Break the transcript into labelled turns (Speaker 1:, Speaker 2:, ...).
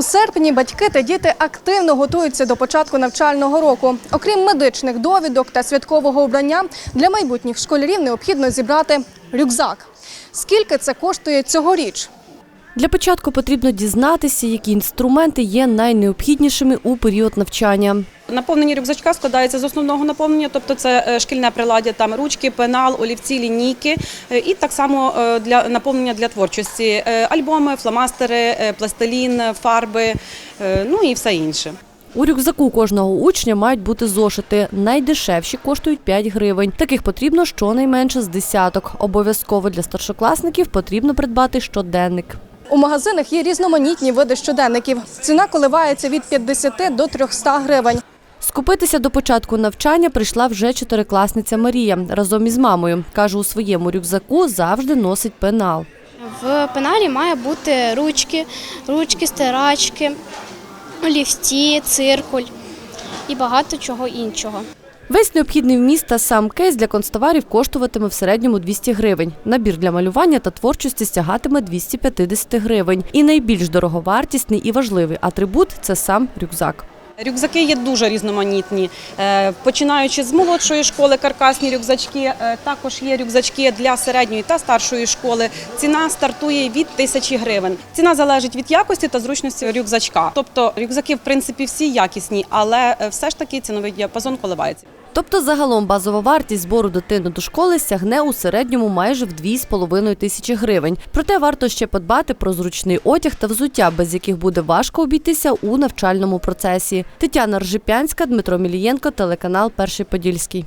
Speaker 1: У серпні батьки та діти активно готуються до початку навчального року. Окрім медичних довідок та святкового обрання, для майбутніх школярів необхідно зібрати рюкзак. Скільки це коштує цьогоріч?
Speaker 2: Для початку потрібно дізнатися, які інструменти є найнеобхіднішими у період навчання.
Speaker 3: Наповнення рюкзачка складається з основного наповнення, тобто це е, шкільне приладдя, там ручки, пенал, олівці, лінійки, е, і так само е, для наповнення для творчості: альбоми, фломастери, пластилін, фарби, ну і все інше.
Speaker 2: У рюкзаку кожного учня мають бути зошити. Найдешевші коштують 5 гривень. Таких потрібно щонайменше з десяток. Обов'язково для старшокласників потрібно придбати щоденник.
Speaker 1: У магазинах є різноманітні види щоденників. Ціна коливається від 50 до 300 гривень.
Speaker 2: Скупитися до початку навчання прийшла вже чотирикласниця Марія разом із мамою. Каже, у своєму рюкзаку завжди носить пенал.
Speaker 4: В пеналі має бути ручки, ручки, стирачки, олівці, циркуль і багато чого іншого.
Speaker 2: Весь необхідний вміст та сам кейс для констоварів коштуватиме в середньому 200 гривень. Набір для малювання та творчості стягатиме 250 гривень. І найбільш дороговартісний і важливий атрибут це сам рюкзак.
Speaker 3: Рюкзаки є дуже різноманітні, Е, починаючи з молодшої школи, каркасні рюкзачки. е, Також є рюкзачки для середньої та старшої школи. Ціна стартує від тисячі гривень. Ціна залежить від якості та зручності рюкзачка. Тобто рюкзаки, в принципі, всі якісні, але е, все ж таки ціновий діапазон коливається.
Speaker 2: Тобто загалом базова вартість збору дитини до школи сягне у середньому майже в 2,5 тисячі гривень. Проте варто ще подбати про зручний одяг та взуття, без яких буде важко обійтися у навчальному процесі. Тетяна Ржипянська, Дмитро Мілієнко, телеканал Перший Подільський.